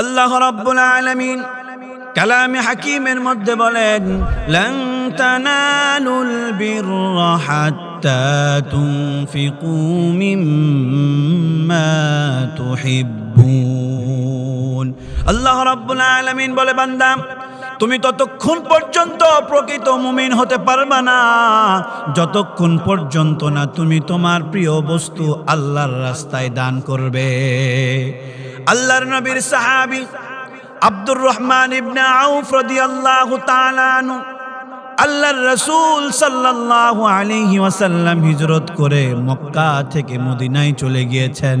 আল্লাহ রাব্বুল আলামিন কালামে হাকিমের মধ্যে বলেন, লন তানালুল বিররা তুনফিকু মিম্মা তুহিব্বুন। আল্লাহ রাব্বুল আলামিন বলে, বান্দা, তুমি ততক্ষণ পর্যন্ত প্রকৃত মুমিন হতে পারবা না। যতক্ষণ পর্যন্ত না তুমি তোমার প্রিয় বস্তু আল্লাহর রাস্তায় দান করবে। আল্লাহর নবীর সাহাবি আব্দুর রহমান ইবনে আউফ রাদিয়াল্লাহু তাআলা আনহু আল্লাহর রাসূল সাল্লাল্লাহু আলাইহি ওয়াসাল্লাম হিজরত করে মক্কা থেকে মদিনায় চলে গিয়েছেন।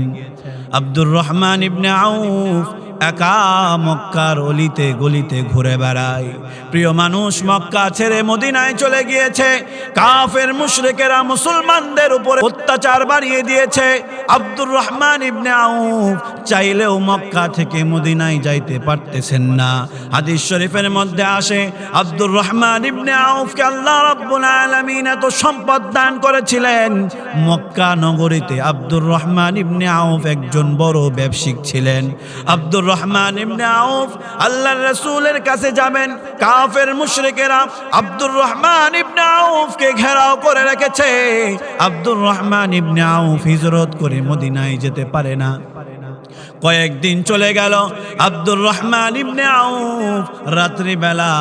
আব্দুর রহমান ইবনে আউফ একা মক্কার অলিতে গলিতে ঘুরে বেড়ায়। প্রিয় মানুষ, মক্কা ছেড়ে মদিনায় চলে গিয়েছে। কাফের মুশরেকেরা মুসলমানদের উপরে অত্যাচার বাড়িয়ে দিয়েছে। আব্দুর রহমান ইবনে আউফ চাইলেও মক্কা থেকে মদিনায় যাইতে পারতেছেন না। হাদিস শরীফের মধ্যে আসে, আব্দুর রহমান ইবনে আউফকে আল্লাহ রাব্বুল আলামিন এত সম্পদ দান করেছিলেন। মক্কা নগরীতে আব্দুর রহমান ইবনে আউফ একজন বড় ব্যবসায়িক ছিলেন। আব্দুর রহমান ইবনে আউফ আল্লাহর রাসূলের কাছে যাবেন। কাফের মুশরিকেরা আব্দুর রহমান ইবনে আউফকে ঘেরাও করে রেখেছে। আব্দুর রহমান ইবনে আউফ হিজরত করে মদিনায় যেতে পারে না। কয়েকদিন চলে গেল আব্দুর রহমান ইবনে আউফ। রাত্রিবেলা,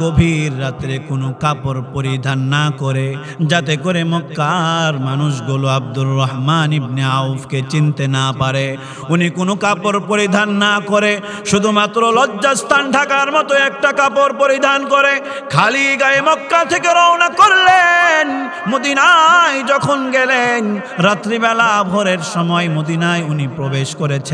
গভীর রাত্রে কোনো কাপড় পরিধান না করে, যাতে করে মক্কার মানুষগুলো আব্দুর রহমান ইবনে আউফকে চিনতে না পারে। উনি কোনো কাপড় পরিধান না করে, শুধুমাত্র লজ্জাস্থান ঢাকার মতো একটা কাপড় পরিধান করে, খালি গায়ে মক্কা থেকে রওনা করলেন। মদিনায় যখন গেলেন, রাত্রিবেলা ভোরের সময় মদিনায় উনি প্রবেশ করেছেন।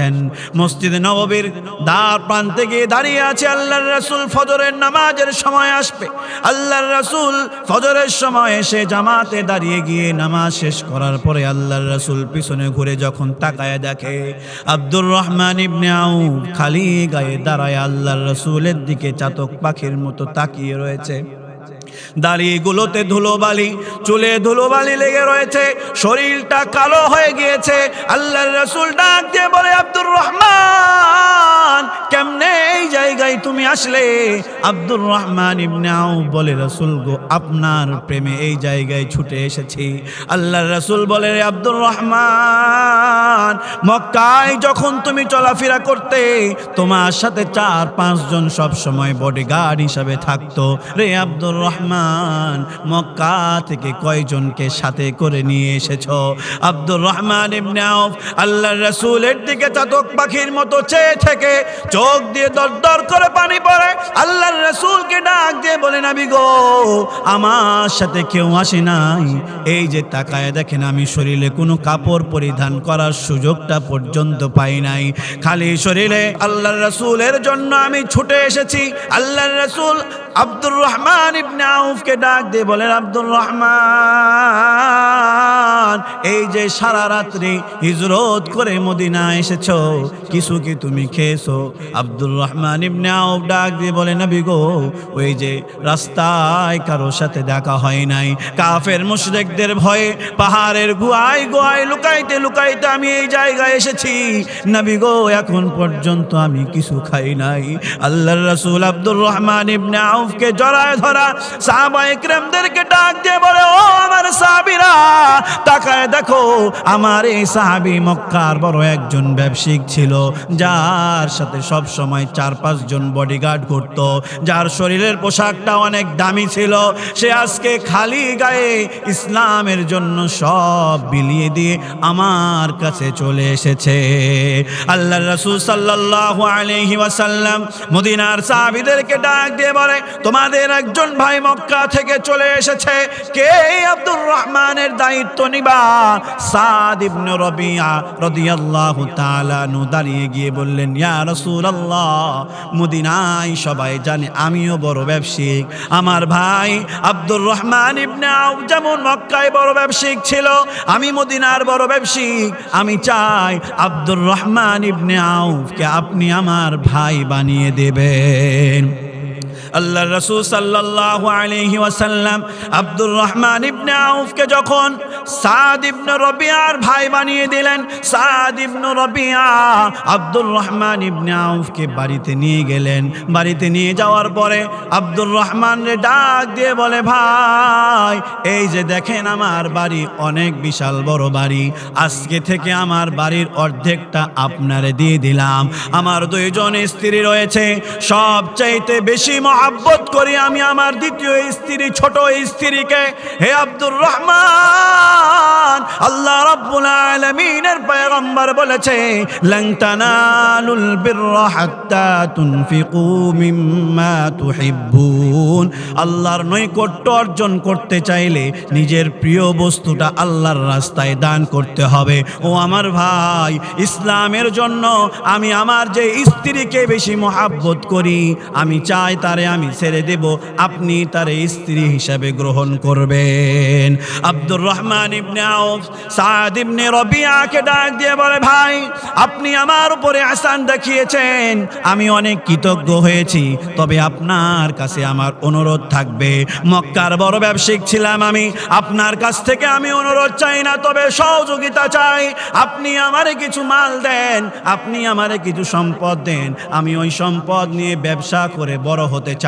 মসজিদে নববীর দ্বার প্রান্তে গিয়ে দাঁড়িয়ে আছে আল্লাহর রাসূল, ফজরের নামাজের সময় আসবে। আল্লাহর রাসূল ফজরের সময় এসে জামাতে দাঁড়িয়ে গিয়ে নামাজ শেষ করার পরে আল্লাহর রাসুল পিছনে ঘুরে যখন তাকায় দেখে আব্দুর রহমান ইবনে আউফ খালি গায়ে দাঁড়ায় আল্লাহর রাসূলের দিকে চাতক পাখির মতো তাকিয়ে রয়েছে। দাড়িগুলোতে ধুলোবালি, চুলে ধুলোবালি লেগে রয়েছে, শরীরটা কালো হয়ে গিয়েছে। আল্লাহ রসুল ডাক দিয়ে বলে, আব্দুর রহমান, কেমনে এই জায়গায় তুমি আসলে আব্দুর রহমান ইবনে আউফ বলে, রসুল গো, আপনার প্রেমে এই জায়গায় ছুটে এসেছি। আল্লাহর রসুল বলে আব্দুর রহমান, মক্কায় যখন তুমি চলাফেরা করতে, তোমার সাথে চার পাঁচজন সব সময় বডিগার্ড হিসাবে থাকতো। রে আব্দুর রহমান, মক্কা থেকে কয়জনকে সাথে করে নিয়ে এসেছ? আব্দুর রহমান ইবনে আউফ আল্লাহর রাসূলের দিকে চাতক পাখির মতো চেয়ে থেকে চোখ দিয়ে দরদর করে পানি পড়ে। আল্লাহর রাসূলকে ডাক দিয়ে বলে, নাবি গো, আমার সাথে কেউ আসে নাই। এই যে তাকায় দেখেন, আমি শরীরে কোনো কাপড় পরিধান করার সুযোগটা পর্যন্ত পাই নাই। খালি শরীরে আল্লাহর রাসূলের জন্য আমি ছুটে এসেছি। আল্লাহর রসুল আব্দুর রহমান ইবনে আউফকে ডাক দিয়ে বলেন, আব্দুর রহমান এই যে সারা রাত্রি হিজরত করে মদিনা এসেছ, কিছু কি তুমি খেয়েছো? আব্দুর রহমান ইবনে আউফ ডাক দিয়ে বলে, নবী গো, ওই যে রাস্তায় কারোর সাথে দেখা হয় নাই। কাফের মুশরিকদের ভয়ে পাহাড়ের গুহায় গুহায় লুকাইতে লুকাইতে আমি এই জায়গায় এসেছি। নবী গো, এখন পর্যন্ত আমি কিছু খাই নাই। আল্লাহর রাসূল আব্দুর রহমান ইবনে আউফকে জড়ায় ধরা সাহাবা ইকরামদেরকে ডাক দিয়ে বলে, ও আমার সাহাবীরা তাকায় দেখো, আমার এই সাহাবী মক্কার বড় একজন ব্যবসায়িক ছিল, যার সাথে সব সময় চার পাঁচজন বডিগার্ড ঘুরত যার শরীরের পোশাকটা অনেক দামি ছিল। সে আজকে খালি গায়ে ইসলামের জন্য সব বিলিয়ে দিয়ে আমার কাছে চলে এসেছে। আল্লাহ রসুল সাল্লাল্লাহু আলাইহি ওয়াসাল্লাম মদিনার সাহাবীদেরকে ডাক দিয়ে বলে, তোমাদের একজন ভাই মক্কা থেকে চলে এসেছে, কে আব্দুর রহমানের দায়িত্ব নিবা? সাদ ইবনে রবিয়া রাদিয়াল্লাহু তাআলা নু দাঁড়িয়ে গিয়ে বললেন, ইয়া রাসূলুল্লাহ, মদিনায় সবাই জানে আমিও বড় ব্যবসায়িক। আমার ভাই আব্দুর রহমান ইবনে আউফ যেমন মক্কায় বড় ব্যবসায়িক ছিল, আমি মদিনার বড় ব্যবসায়িক। আমি চাই আব্দুর রহমান ইবনে আউফকে আপনি আমার ভাই বানিয়ে দেবেন। আল্লাহ রসুল সাল্লাল্লাহু আলাইহি ওয়াসাল্লাম আব্দুর রহমান ইবনে আউফকে যখন সাদ ইবনে রবিয়ার ভাই বানিয়ে দিলেন, সাদ ইবনে রবিয়া আব্দুর রহমান ইবনে আউফকে বাড়িতে নিয়ে গেলেন। বাড়িতে নিয়ে যাওয়ার পরে আব্দুর রহমান রে ডাক দিয়ে বলে, ভাই, এই যে দেখেন আমার বাড়ি অনেক বিশাল বড় বাড়ি। আজকে থেকে আমার বাড়ির অর্ধেকটা আপনারে দিয়ে দিলাম। আমার দুইজন স্ত্রী রয়েছে। সবচাইতে বেশি মহাব্বত করি আমি আমার দ্বিতীয় স্ত্রী, ছোট স্ত্রীকে। হে আব্দুর রহমান, আল্লাহ রাব্বুল আলামিনের পয়গম্বর বলেছে লন তানালুল বিররা হাত্তা তুনফিকু মিম্মা তুহিব্বুন। আল্লাহর নৈকট্য অর্জন করতে চাইলে নিজের প্রিয় বস্তুটা আল্লাহর রাস্তায় দান করতে হবে। ও আমার ভাই, ইসলামের জন্য আমি আমার যে স্ত্রীকে বেশি মহাব্বত করি, আমি চাই তারে আমি ছেড়ে দেব, আপনি তারে স্ত্রী হিসাবে গ্রহণ করবেন। আব্দুর রহমান ইবনে আউফ সাদ ইবনে রবিয়াকে ডাক দিয়ে বলে, ভাই, আপনি আমার উপরে আসান দেখিয়েছেন। আমি অনেক কৃতজ্ঞ হয়েছি, তবে আপনার কাছে আমার অনুরোধ থাকবে। মক্কার বড় ব্যবসায়িক ছিলাম আমি, আপনার কাছ থেকে আমি অনুরোধ চাই না, তবে সহযোগিতা চাই। আপনি আমারে কিছু মাল দেন, আপনি আমারে কিছু সম্পদ দেন। আমি ওই সম্পদ নিয়ে ব্যবসা করে বড় হতে চাই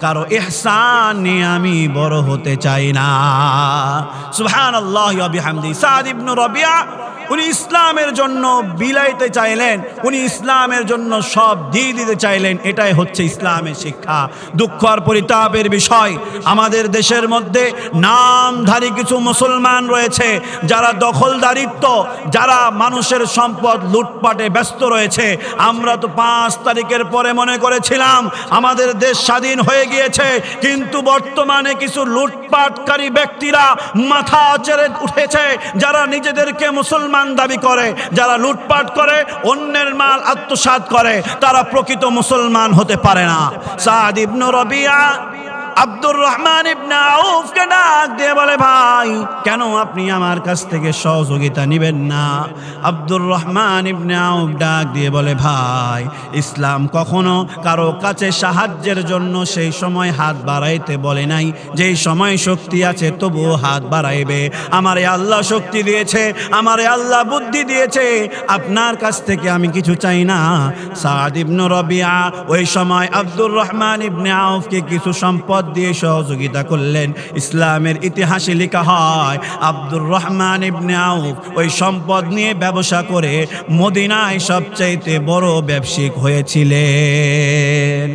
কারও এহসান আমি বড় হতে চাই না। সুহান আল্লাহ সাদ ইবনু রবিয়া উনি ইসলামের জন্য বিলাইতে চাইলেন, উনি ইসলামের জন্য সব দিয়ে দিতে চাইলেন, এটাই হচ্ছে ইসলামের শিক্ষা। দুঃখ আর পরিতাপের বিষয়, আমাদের দেশের মধ্যে নামধারী কিছু মুসলমান রয়েছে, যারা দখলদারিত্ব, যারা মানুষের সম্পদ লুটপাটে ব্যস্ত রয়েছে। আমরা তো পাঁচ তারিখের পরে মনে করেছিলাম, আমাদের দেশ স্বাধীন হয়ে গিয়েছে, কিন্তু বর্তমানে কিছু লুটপাটকারী ব্যক্তিরা মাথা চেড়ে উঠেছে, যারা নিজেদেরকে মুসলমান দাবি করে, যারা লুটপাট করে, অন্যের মাল আত্মসাত করে, তারা প্রকৃত মুসলমান হতে পারে না। সাদ ইবনু রবিয়া আব্দুর রহমান ইবনে আউফকে ডাক দিয়ে বলে, ভাই, কেন আপনি আমার কাছ থেকে সহযোগিতা নেবেন না? আব্দুর রহমান ইবনে আউফ ডাক দিয়ে বলে, ভাই, ইসলাম কখনো কারও কাছে সাহায্যের জন্য সেই সময় হাত বাড়াইতে বলে নাই। যেই সময় শক্তি আছে তবুও হাত বাড়াইবে। আমারে আল্লাহ শক্তি দিয়েছে, আমারে আল্লাহ বুদ্ধি দিয়েছে। আপনার কাছ থেকে আমি কিছু চাই না। সাদ ইবনু রবিয়া ওই সময় আব্দুর রহমান ইবনে আউফকে কিছু সম্পদ দিয়ে সহযোগিতা করলেন। ইসলামের ইতিহাসে লেখা হয়, আব্দুর রহমান ইবনে আউফ ওই সম্পদ নিয়ে ব্যবসা করে মদিনায় সবচাইতে বড় ব্যবসায়িক হয়েছিলেন।